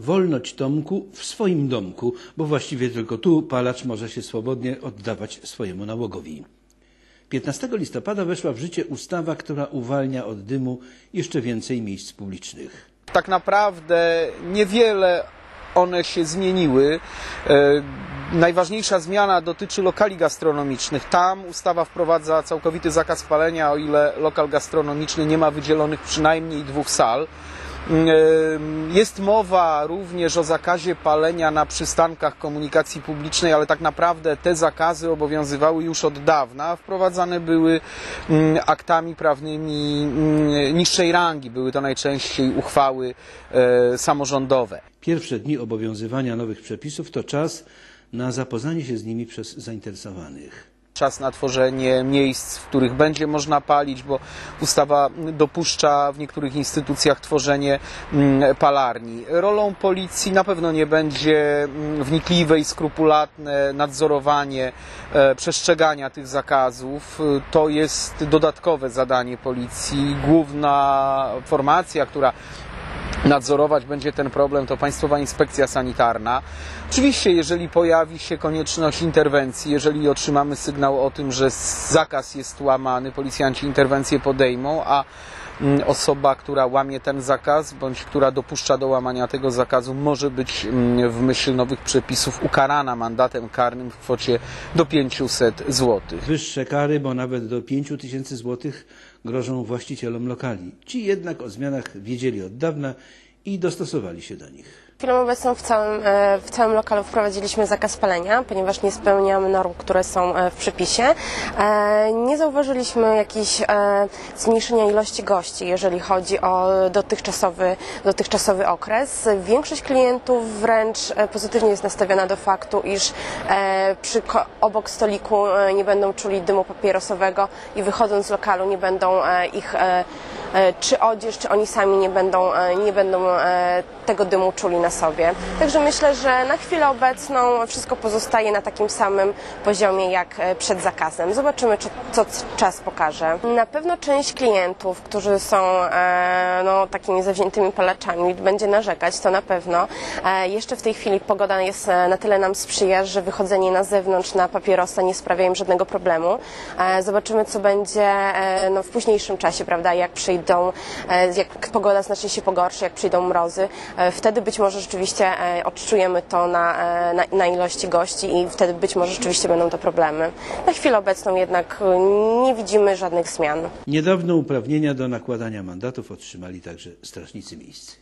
Wolność Tomku w swoim domku, bo właściwie tylko tu palacz może się swobodnie oddawać swojemu nałogowi. 15 listopada weszła w życie ustawa, która uwalnia od dymu jeszcze więcej miejsc publicznych. tak naprawdę niewiele one się zmieniły. E, Najważniejsza zmiana dotyczy lokali gastronomicznych. Tam ustawa wprowadza całkowity zakaz palenia, o ile lokal gastronomiczny nie ma wydzielonych przynajmniej dwóch sal. Jest mowa również o zakazie palenia na przystankach komunikacji publicznej, ale tak naprawdę te zakazy obowiązywały już od dawna. Wprowadzane były mm, aktami prawnymi mm, niższej rangi. Były to najczęściej uchwały e, samorządowe. Pierwsze dni obowiązywania nowych przepisów to czas na zapoznanie się z nimi przez zainteresowanych. Czas na tworzenie miejsc, w których będzie można palić, bo ustawa dopuszcza w niektórych instytucjach tworzenie mm, palarni. Rolą policji na pewno nie będzie mm, wnikliwe i skrupulatne nadzorowanie e, przestrzegania tych zakazów. To jest dodatkowe zadanie policji. Główna formacja, która nadzorować będzie ten problem, to Państwowa Inspekcja Sanitarna. Oczywiście, jeżeli pojawi się konieczność interwencji, jeżeli otrzymamy sygnał o tym, że zakaz jest łamany, policjanci interwencję podejmą, a mm, osoba, która łamie ten zakaz, bądź która dopuszcza do łamania tego zakazu, może być mm, w myśl nowych przepisów ukarana mandatem karnym w kwocie do 500 złotych. Wyższe kary, bo nawet do 5 tysięcy złotych grożą właścicielom lokali. Ci jednak o zmianach wiedzieli od dawna i dostosowali się do nich. Chwilę obecną w całym, e, w całym lokalu wprowadziliśmy zakaz palenia, ponieważ nie spełniamy norm, które są e, w przepisie. E, Nie zauważyliśmy jakiejś e, zmniejszenia ilości gości, jeżeli chodzi o dotychczasowy, dotychczasowy okres. Większość klientów wręcz pozytywnie jest nastawiona do faktu, iż przy, obok stoliku nie będą czuli dymu papierosowego i wychodząc z lokalu nie będą ich czy odzież, czy oni sami nie będą, e, nie będą e, tego dymu czuli na sobie. Także myślę, że na chwilę obecną wszystko pozostaje na takim samym poziomie jak e, przed zakazem. Zobaczymy, czy, co czas pokaże. Na pewno część klientów, którzy są e, no, takimi zawziętymi palaczami, będzie narzekać, to na pewno. E, jeszcze w tej chwili pogoda jest e, na tyle nam sprzyja, że wychodzenie na zewnątrz na papierosa nie sprawia im żadnego problemu. E, zobaczymy, co będzie e, no, w późniejszym czasie, prawda, jak przyjdą, e, jak pogoda znacznie się pogorszy, jak przyjdą mrozy. E, wtedy być może rzeczywiście e, odczujemy to na, na, na ilości gości i wtedy być może rzeczywiście będą to problemy. Na chwilę obecną jednak nie widzimy żadnych zmian. Niedawno uprawnienia do nakładania mandatów otrzymali także strażnicy miejscy.